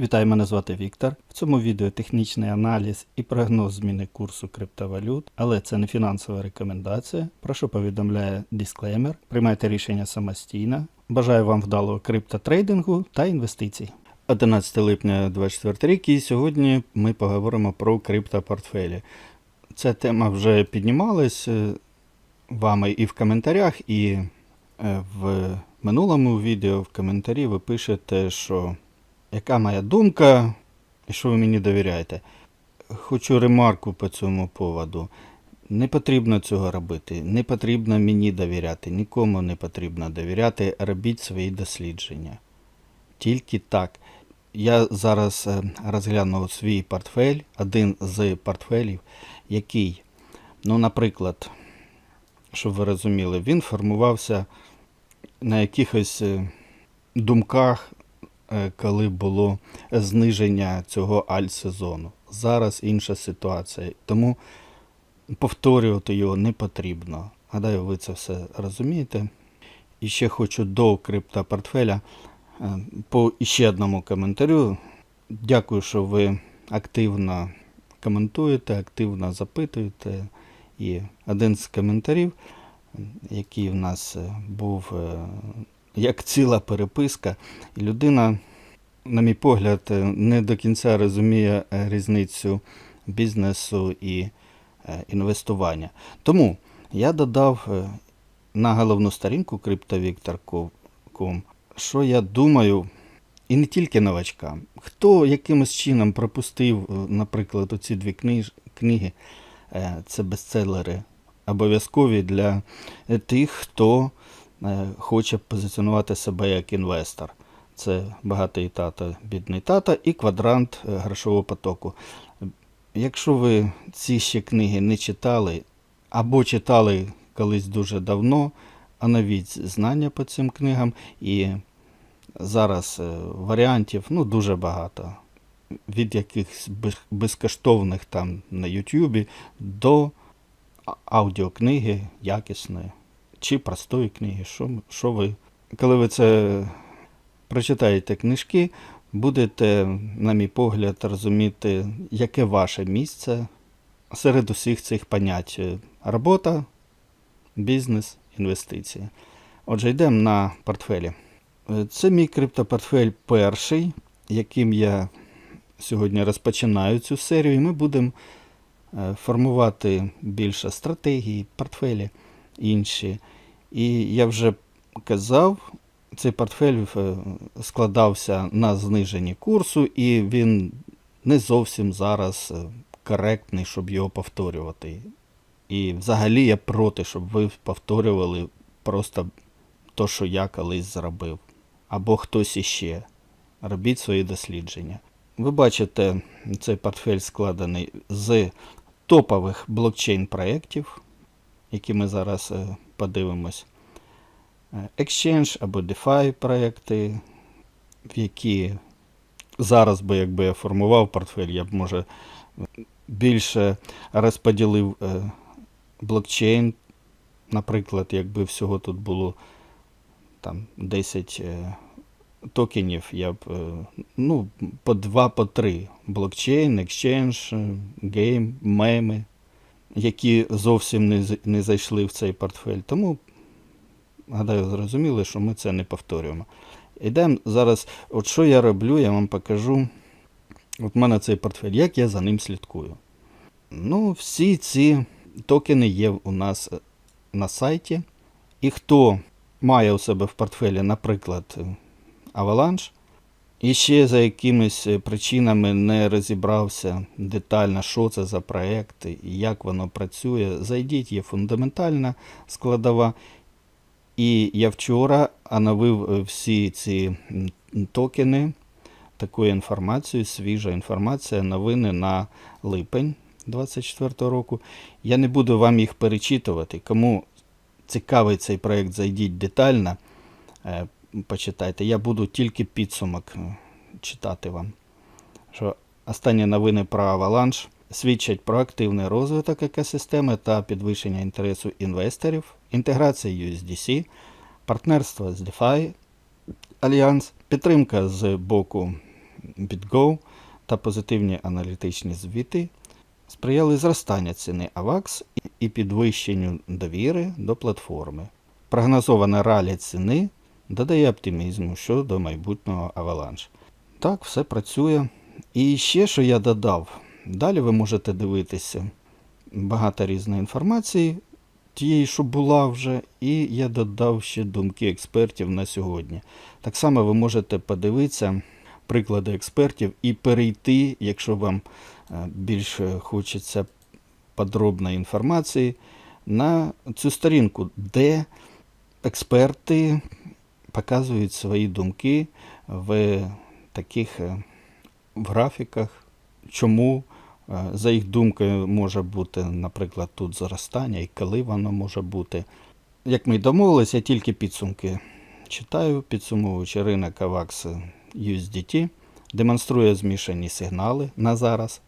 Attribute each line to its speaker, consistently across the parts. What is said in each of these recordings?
Speaker 1: Вітаю, мене звати Віктор. В цьому відео технічний аналіз і прогноз зміни курсу криптовалют, але це не фінансова рекомендація. Прошу повідомляє дисклеймер. Приймайте рішення самостійно. Бажаю вам вдалого криптотрейдингу та інвестицій. 11 липня 2024 рік і сьогодні ми поговоримо про криптопортфелі. Ця тема вже піднімалась е, вами і в коментарях, і е, в минулому відео в коментарі ви пишете, що яка моя думка і що ви мені довіряєте. Хочу ремарку по цьому поводу. Не потрібно цього робити, не потрібно мені довіряти, нікому не потрібно довіряти, робіть свої дослідження. Тільки так. Я зараз е, розглянув свій портфель, один з портфелів, який, ну, наприклад, щоб ви розуміли, він формувався на якихось е, думках, коли було зниження цього альт-сезону. Зараз інша ситуація. Тому повторювати його не потрібно. Гадаю, ви це все розумієте. І ще хочу до криптопортфеля е, по ще одному коментарю. Дякую, що ви активно коментуєте, активно запитуєте. І один з коментарів, який в нас е, був е, як ціла переписка, і людина, на мій погляд, е, не до кінця розуміє е, різницю бізнесу і е, інвестування. Тому я додав на головну сторінку CryptoVictor.com, що я думаю, і не тільки новачкам, хто якимось чином пропустив, наприклад, оці дві книж, книги, це бестселери, обов'язкові для тих, хто хоче позиціонувати себе як інвестор. Це багатий тато, бідний тато і квадрант е, грошового потоку. Якщо ви ці ще книги не читали, або читали колись дуже давно, оновіть знання по цим книгам. І зараз е, варіантів ну, дуже багато. Від якихось безкоштовних там на Ютубі до аудіокниги якісної чи простої книги. Що, що ви, коли ви це прочитаєте книжки, будете, на мій погляд, розуміти, яке ваше місце серед усіх цих понять: Е, робота, бізнес, інвестиції. Отже, йдемо на портфелі. Е, Це мій криптопортфель перший, яким я сьогодні розпочинаю цю серію, і ми будемо е, формувати більше стратегії, портфелі інші. І я вже казав, цей портфель е, складався на зниженні курсу, і він не зовсім зараз е, коректний, щоб його повторювати. І взагалі я проти, щоб ви повторювали просто то, що я колись зробив, або хтось іще. Робіть свої дослідження. Ви бачите, цей портфель складений з топових блокчейн-проєктів, які ми зараз е, подивимось. Е, Exchange або DeFi проєкти, в які зараз би, якби я формував портфель, я б може більше розподілив е, блокчейн. Наприклад, якби всього тут було там 10 е, токенів, я б ну, по 2, по блокчейн, екшенж, гейм, меми, які зовсім не, не зайшли в цей портфель. Тому, гадаю, зрозуміли, що ми це не повторюємо. Йдемо зараз, от що я роблю, я вам покажу. От в мене цей портфель, як я за ним слідкую. Ну, всі ці токени є у нас е, на сайті. І хто має у себе в портфелі, наприклад, е, Avalanche, і ще за якимись е, причинами не розібрався детально, що це за проект і як воно працює, зайдіть, є фундаментальна складова. І я вчора оновив е, всі ці токени такою інформацією, свіжа інформація, новини на липень 24 року. Я не буду вам їх перечитувати. Кому цікавий цей проєкт, зайдіть детально, е, почитайте. Я буду тільки підсумок е, читати вам. Що останні новини про Avalanche свідчать про активний розвиток екосистеми та підвищення інтересу інвесторів, інтеграція USDC, партнерство з DeFi Альянс, підтримка з боку BitGo та позитивні аналітичні звіти сприяли зростанню ціни AVAX і підвищенню довіри до платформи. Прогнозоване ралі ціни додає оптимізму щодо майбутнього Avalanche. Так, все працює. І ще, що я додав, далі ви можете дивитися багато різної інформації, тієї, що була вже, і я додав ще думки експертів на сьогодні. Так само ви можете подивитися приклади експертів і перейти, якщо вам е, більше хочеться подробної інформації, на цю сторінку, де експерти показують свої думки в таких е, графіках, чому, е, за їх думкою, може бути, наприклад, тут зростання і коли воно може бути. Як ми й домовилися, я тільки підсумки читаю, підсумовуючи ринок AVAX USDT, демонструє змішані сигнали на зараз.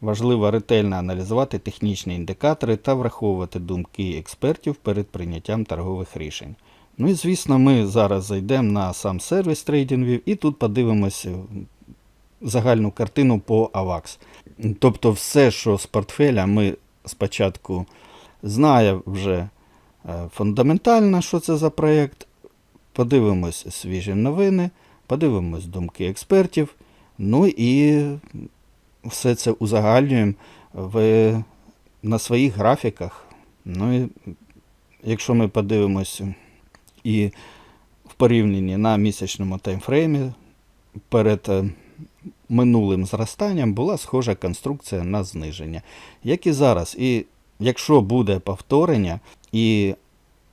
Speaker 1: Важливо ретельно аналізувати технічні індикатори та враховувати думки експертів перед прийняттям торгових рішень. Ну і звісно, ми зараз зайдемо на сам сервіс трейдингів і тут подивимося загальну картину по AVAX. Тобто все, що з портфеля, ми спочатку знає вже е, фундаментально, що це за проєкт. Подивимось свіжі новини, подивимось думки експертів. Ну і все це узагальнюємо в, на своїх графіках. Ну і якщо ми подивимося і в порівнянні на місячному таймфреймі перед е, минулим зростанням була схожа конструкція на зниження, як і зараз. І якщо буде повторення і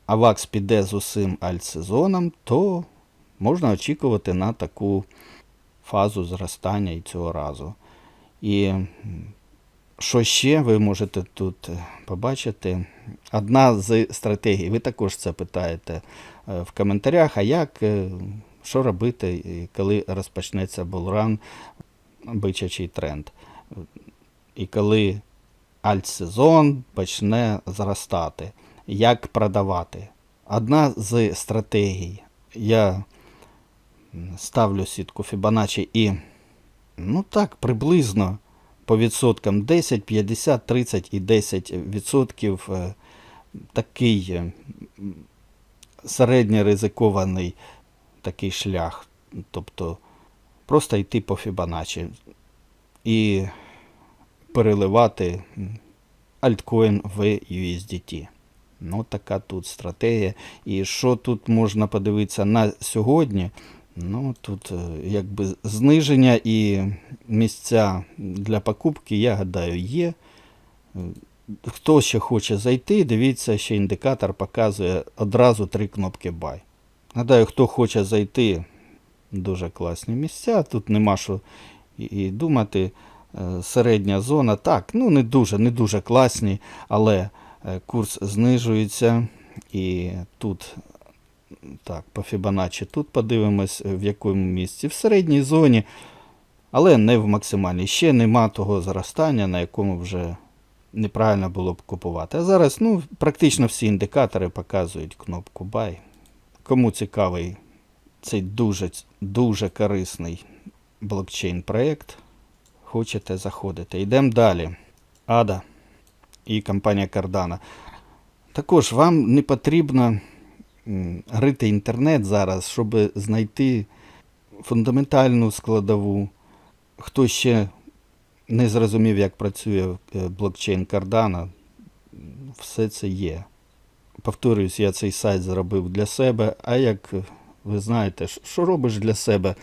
Speaker 1: Авакс піде з усім альтсезоном, то можна очікувати на таку фазу зростання і цього разу. І що ще ви можете тут е, побачити? Одна з стратегій, ви також це питаєте в коментарях, а як, е, що робити, коли розпочнеться булран, бичачий тренд. І коли альтсезон почне зростати, як продавати? Одна з стратегій. Я ставлю сітку Fibonacci і Ну так, приблизно по відсоткам 10, 50, 30 і 10 відсотків е, такий е, середньоризикований такий шлях. Тобто просто йти по Fibonacci і переливати альткоін в USDT. Ну, така тут стратегія. І що тут можна подивитися на сьогодні? Ну, тут е, якби зниження і місця для покупки, я гадаю, є. Хто ще хоче зайти, дивіться, ще індикатор показує одразу три кнопки Buy. Гадаю, хто хоче зайти, дуже класні місця. Тут нема що і- думати. Е, Середня зона, так, ну не дуже, не дуже класні, але е, курс знижується. І тут так, по Fibonacci тут подивимось, в якому місці. В середній зоні, але не в максимальній. Ще нема того зростання, на якому вже неправильно було б купувати. А зараз ну, практично всі індикатори показують кнопку Buy. Кому цікавий цей дуже, дуже корисний блокчейн проєкт, хочете заходити. Йдемо далі. Ада і компанія Cardano. Також вам не потрібно рити інтернет зараз, щоб знайти фундаментальну складову. Хто ще не зрозумів, як працює е, блокчейн Cardano, все це є. Повторюсь, я цей сайт зробив для себе, а як ви знаєте, що робиш для себе,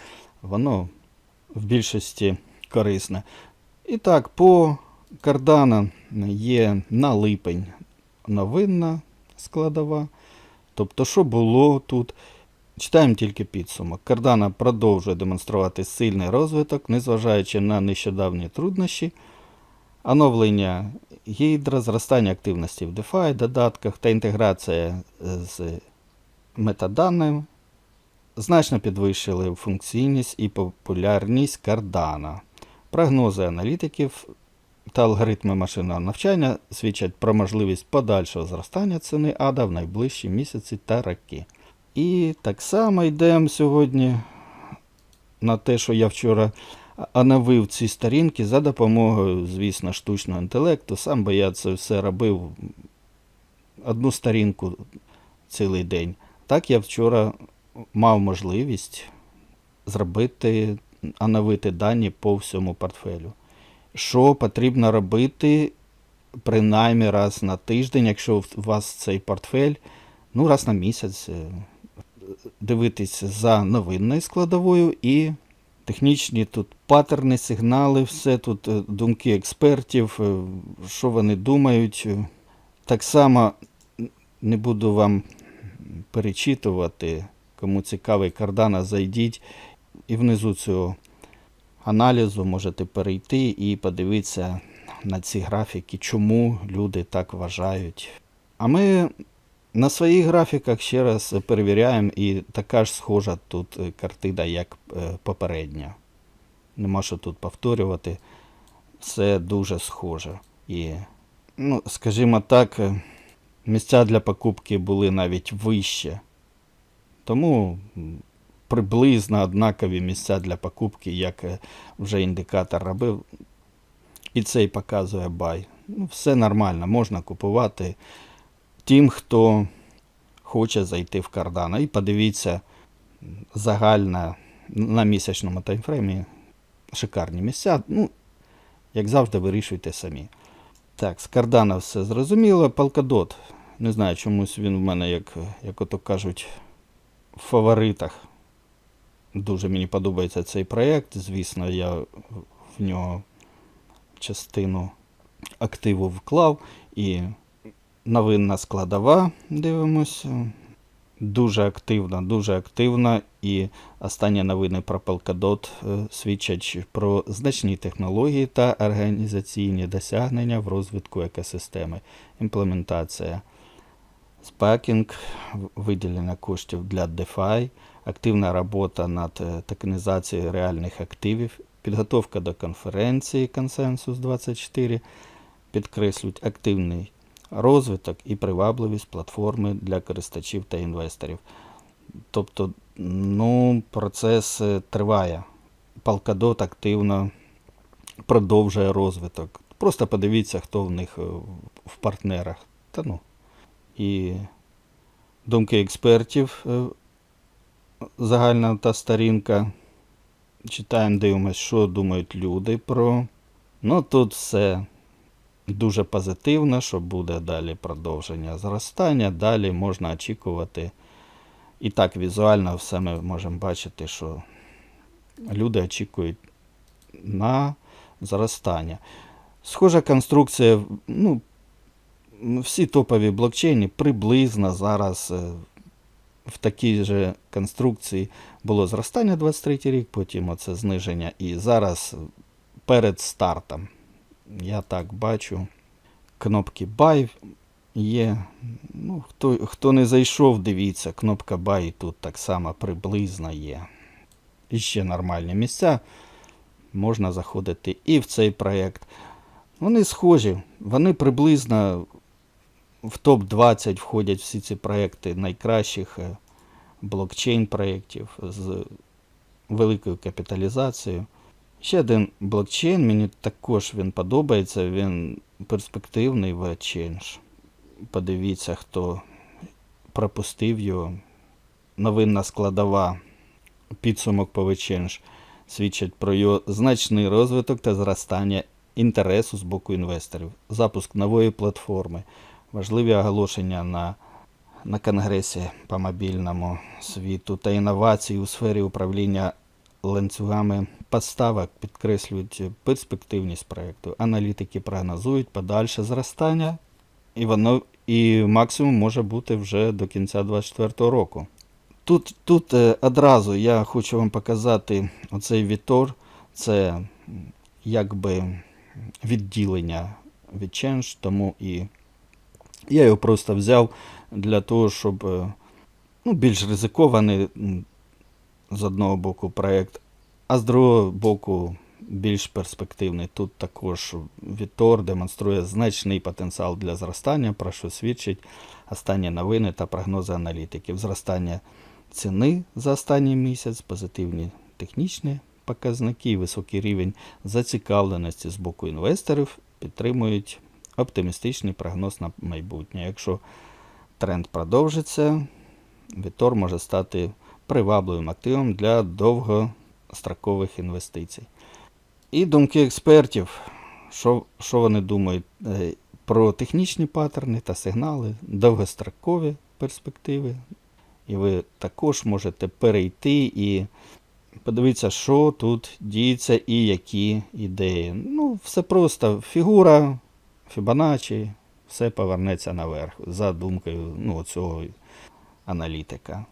Speaker 1: воно в більшості корисне. І так, по Cardano є на липень новинна складова. Тобто, що було тут? Читаємо тільки підсумок. Cardano продовжує демонструвати сильний розвиток, незважаючи на нещодавні труднощі, оновлення гідра, зростання активності в DeFi, додатках та інтеграція з метаданими значно підвищили функційність і популярність Cardano. Прогнози аналітиків та алгоритми машинного навчання свідчать про можливість подальшого зростання ціни ада в найближчі місяці та роки. І так само йдемо сьогодні на те, що я вчора оновив ці сторінки за допомогою, звісно, штучного інтелекту. Сам би я це все робив одну сторінку цілий день. Так я вчора мав можливість зробити, оновити дані по всьому портфелю. Що потрібно робити принаймні раз на тиждень, якщо у вас цей портфель, ну раз на місяць е, дивитися за новинною складовою і технічні тут паттерни, сигнали, все тут е, думки експертів, е, що вони думають. Так само не буду вам перечитувати. Кому цікавий кардана, зайдіть і внизу цього аналізу можете перейти і подивитися на ці графіки, чому люди так вважають. А ми на своїх графіках ще раз перевіряємо, і така ж схожа тут е, картина, як е, попередня. Нема що тут повторювати. Все дуже схоже. І, ну, скажімо так, е, місця для покупки були навіть вище. Тому приблизно однакові місця для покупки, як вже індикатор робив. І цей показує бай. Ну, все нормально, можна купувати тим, хто хоче зайти в кардана. І подивіться загально на місячному таймфреймі шикарні місця. Ну, як завжди, вирішуйте самі. Так, з кардана все зрозуміло. Polkadot. Не знаю, чомусь він в мене, як, як ото кажуть, в фаворитах. Дуже мені подобається цей проєкт. Звісно, я в нього частину активу вклав. І новинна складова, дивимося. Дуже активна, дуже активна. І останні новини про Polkadot е, свідчать про значні технології та організаційні досягнення в розвитку екосистеми, імплементація. Спакінг, виділення коштів для DeFi, активна робота над е, токенізацією реальних активів, підготовка до конференції Консенсус 24, підкреслюють активний розвиток і привабливість платформи для користувачів та інвесторів. Тобто, ну, процес е, триває. Polkadot активно продовжує розвиток. Просто подивіться, хто в них е, в партнерах. Та ну. І думки експертів, е, загальна та сторінка. Читаємо, дивимося, що думають люди про. Ну, тут все дуже позитивно, що буде далі продовження зростання. Далі можна очікувати. І так візуально все ми можемо бачити, що люди очікують на зростання. Схожа конструкція, ну, всі топові блокчейни приблизно зараз е, в такій же конструкції було зростання 23 рік, потім оце зниження. І зараз перед стартом, я так бачу, кнопки Buy є. Ну, хто, хто не зайшов, дивіться, кнопка Buy тут так само приблизно є. І ще нормальні місця. Можна заходити і в цей проєкт. Вони схожі, вони приблизно в топ-20 входять всі ці проекти найкращих е, блокчейн-проєктів з великою капіталізацією. Ще один блокчейн, мені також він подобається, він перспективний в Change. Подивіться, хто пропустив його. Новинна складова підсумок по Change свідчить про його значний розвиток та зростання інтересу з боку інвесторів, запуск нової платформи, важливі оголошення на, на Конгресі по мобільному світу та інновації у сфері управління ланцюгами поставок підкреслюють перспективність проєкту. Аналітики прогнозують подальше зростання, і воно і максимум може бути вже до кінця 2024 року. Тут, тут е, одразу я хочу вам показати оцей Вітор. Це якби відділення від Change, тому і я його просто взяв для того, щоб е, ну, більш ризикований з одного боку проєкт, а з другого боку більш перспективний. Тут також Вітор демонструє значний потенціал для зростання, про що свідчить останні новини та прогнози аналітиків. Зростання ціни за останній місяць, позитивні технічні показники високий рівень зацікавленості з боку інвесторів підтримують оптимістичний прогноз на майбутнє. Якщо тренд продовжиться, Вітор може стати привабливим активом для довгострокових інвестицій. І думки експертів, що, що вони думають е, про технічні паттерни та сигнали, довгострокові перспективи. І ви також можете перейти і подивитися, що тут діється і які ідеї. Ну, все просто фігура, Фібоначчі, все повернеться наверх за думкою ну, цього аналітика.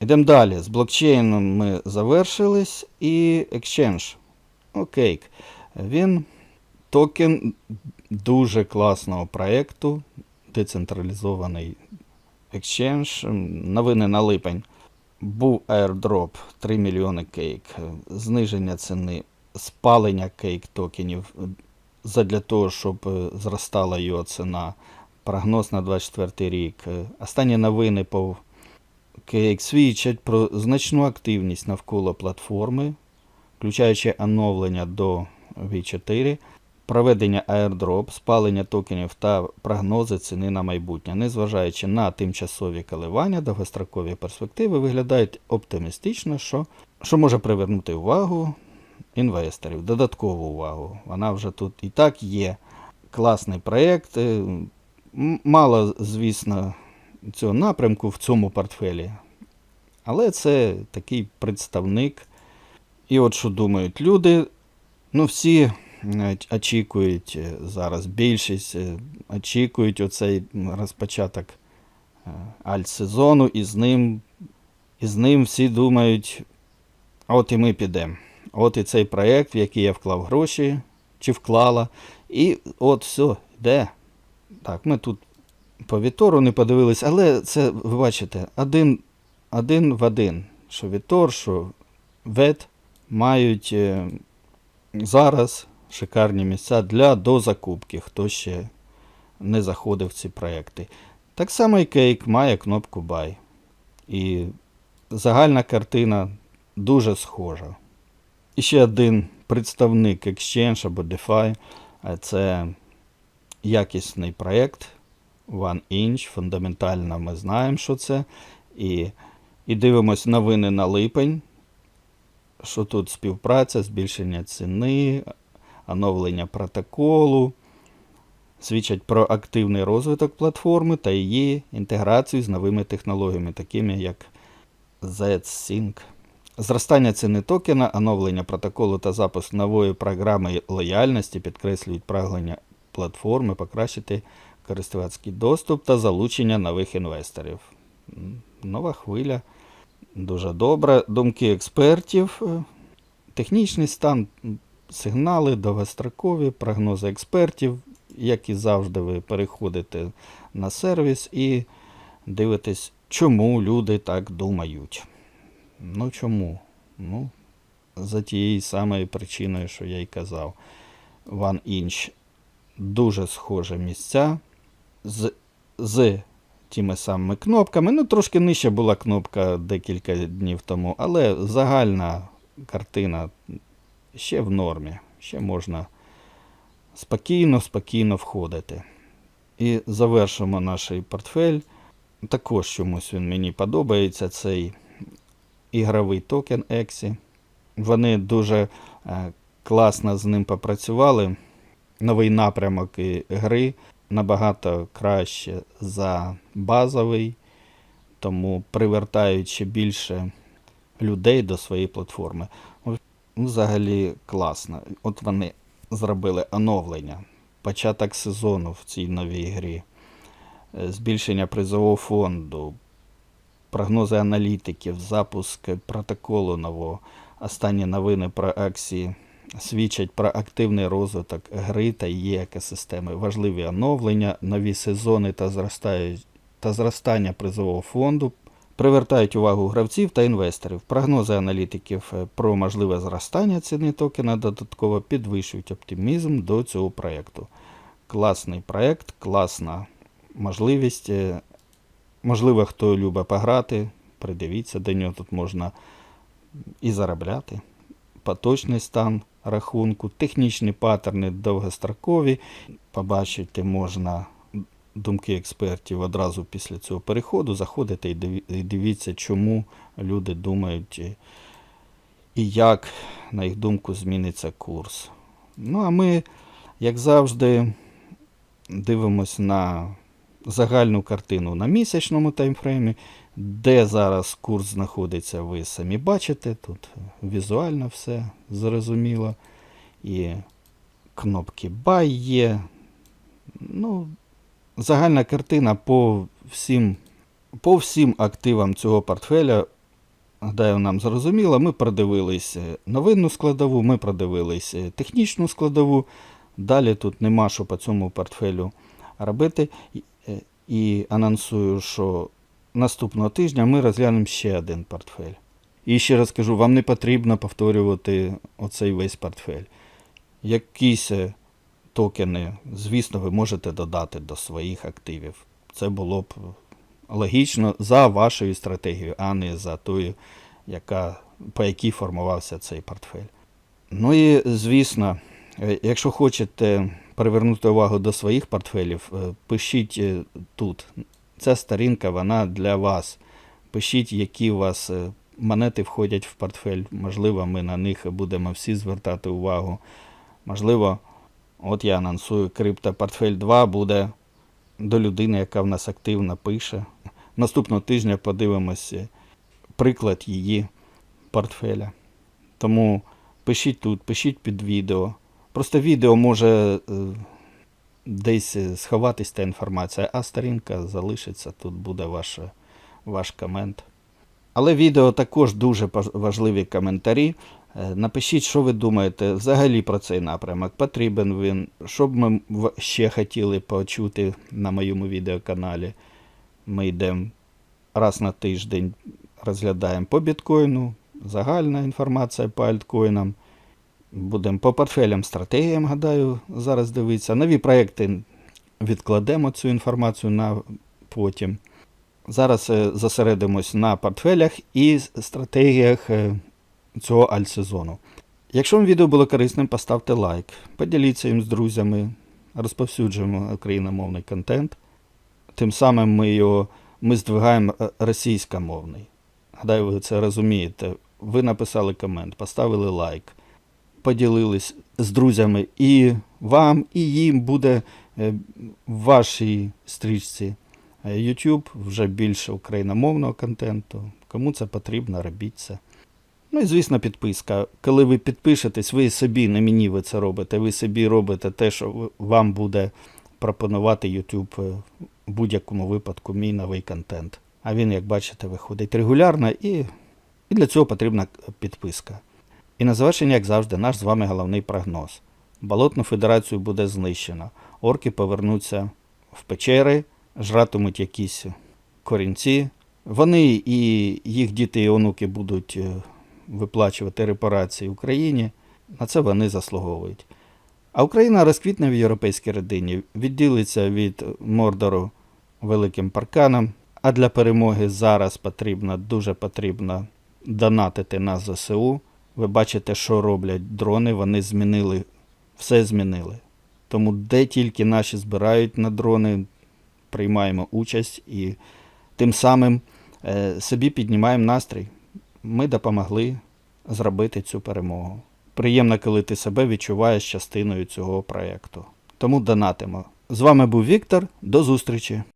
Speaker 1: Йдемо далі. З блокчейном ми завершились. І Exchange. Окей. Він токен дуже класного проєкту, децентралізований Exchange. Новини на липень. Був airdrop 3 мільйони кейк, зниження ціни, спалення кейк токенів задля того, щоб е, зростала його ціна. Прогноз на 24 рік. Е, Останні новини по свідчать про значну активність навколо платформи, включаючи оновлення до V4, проведення airdrop, спалення токенів та прогнози ціни на майбутнє, незважаючи на тимчасові коливання, довгострокові перспективи виглядають оптимістично, що, що може привернути увагу інвесторів, додаткову увагу. Вона вже тут і так є. Класний проєкт. Мало, звісно, цього напрямку в цьому портфелі. Але це такий представник. І от що думають люди. Ну, всі е, очікують е, зараз, більшість е, очікують оцей розпочаток альт-сезону, і з ним, і з ним всі думають, от і ми підемо. От і цей проєкт, в який я вклав гроші, чи вклала. І от все, йде. Так, ми тут по Вітору не подивились, але це, ви бачите, один, один в один. Що Вітор, що Вет мають е, зараз шикарні місця для дозакупки, хто ще не заходив в ці проекти. Так само і Кейк має кнопку Buy. І загальна картина дуже схожа. І ще один представник Exchange або DeFi це якісний проєкт One Inch. Фундаментально ми знаємо, що це. І, і дивимось новини на липень. Що тут співпраця, збільшення ціни, оновлення протоколу. Свідчать про активний розвиток платформи та її інтеграцію з новими технологіями, такими як ZSync. Зростання ціни токена, оновлення протоколу та запуск нової програми лояльності підкреслюють прагнення платформи покращити користувацький доступ та залучення нових інвесторів. Нова хвиля. Дуже добре. Думки експертів. е, Технічний стан, сигнали, довгострокові, прогнози експертів. Як і завжди, ви переходите на сервіс і дивитесь, чому люди так думають. Ну чому? Ну, за тією самою причиною, що я й казав. One Inch дуже схоже місця з, з тими самими кнопками. Ну, трошки нижче була кнопка декілька днів тому, але загальна картина ще в нормі. Ще можна спокійно, спокійно входити. І завершимо наш портфель. Також чомусь він мені подобається. Цей ігровий токен Ексі. Вони дуже е, класно з ним попрацювали. Новий напрямок гри набагато краще за базовий, тому привертають ще більше людей до своєї платформи. Ну, Взагалі класно. От вони зробили оновлення, початок сезону в цій новій грі, е, збільшення призового фонду, прогнози аналітиків, запуск протоколу нового. Останні новини про акції свідчать про активний розвиток гри та її екосистеми, важливі оновлення, нові сезони та, та зростання призового фонду привертають увагу гравців та інвесторів. Прогнози аналітиків е, про можливе зростання ціни токена додатково підвищують оптимізм до цього проєкту. Класний проєкт, класна можливість. е, Можливо, хто любить пограти, придивіться до нього. Тут можна і заробляти. Поточний стан рахунку, технічні паттерни довгострокові. Побачити можна думки експертів одразу після цього переходу. Заходите і дивіться, чому люди думають і як, на їх думку, зміниться курс. Ну, а ми, як завжди, дивимось на загальну картину на місячному таймфреймі, де зараз курс знаходиться, ви самі бачите. Тут візуально все зрозуміло. І кнопки Buy є. Ну, загальна картина по всім, по всім активам цього портфеля. Гадаю, нам зрозуміло. Ми продивились е, новинну складову, ми продивились е, технічну складову. Далі тут нема що по цьому портфелю робити. Е, І анонсую, що наступного тижня ми розглянемо ще один портфель. І ще раз кажу, вам не потрібно повторювати оцей весь портфель. Якісь е, токени, звісно, ви можете додати до своїх активів. Це було б логічно за вашою стратегією, а не за тою, яка, по якій формувався цей портфель. Ну і звісно, е, якщо хочете привернути увагу до своїх портфелів, е, пишіть тут. Ця сторінка вона для вас. Пишіть, які у вас е, монети входять в портфель. Можливо, ми на них будемо всі звертати увагу. Можливо, от я анонсую криптопортфель 2 буде до людини, яка в нас активно пише. Наступного тижня подивимося приклад її портфеля. Тому пишіть тут, пишіть під відео. Просто відео може е, десь сховатись та інформація, а сторінка залишиться, тут буде ваш, ваш комент. Але відео також дуже важливі коментарі. Е, Напишіть, що ви думаєте взагалі про цей напрямок. Потрібен він, що б ми ще хотіли почути на моєму відеоканалі. Ми йдемо раз на тиждень, розглядаємо по біткоїну, загальна інформація по альткоїнам. Будемо по портфелям, стратегіям, гадаю, зараз дивитися. Нові проекти відкладемо цю інформацію на потім. Зараз е, зосередимось на портфелях і стратегіях е, цього альтсезону. Якщо вам відео було корисним, поставте лайк, поділіться їм з друзями, розповсюджуємо україномовний контент. Тим самим ми його ми здвигаємо е, російськомовний. Гадаю, ви це розумієте. Ви написали комент, поставили лайк, поділились з друзями, і вам, і їм буде е, в вашій стрічці е, YouTube вже більше україномовного контенту. Кому це потрібно, робіть це. Ну і звісно, підписка. Коли ви підпишетесь, ви собі, не мені ви це робите, ви собі робите те, що вам буде пропонувати YouTube е, в будь-якому випадку мій новий контент. А він, як бачите, виходить регулярно і, і для цього потрібна підписка. І на завершення, як завжди, наш з вами головний прогноз. Болотну федерацію буде знищено. Орки повернуться в печери, жратимуть якісь корінці. Вони і їх діти і онуки будуть е, виплачувати репарації Україні. На це вони заслуговують. А Україна розквітне в європейській родині, відділиться від Мордору великим парканом. А для перемоги зараз потрібно, дуже потрібно донатити на ЗСУ. Ви бачите, що роблять дрони, вони змінили, все змінили. Тому де тільки наші збирають на дрони, приймаємо участь і тим самим е, собі піднімаємо настрій. Ми допомогли зробити цю перемогу. Приємно, коли ти себе відчуваєш частиною цього проєкту. Тому донатимо. З вами був Віктор. До зустрічі!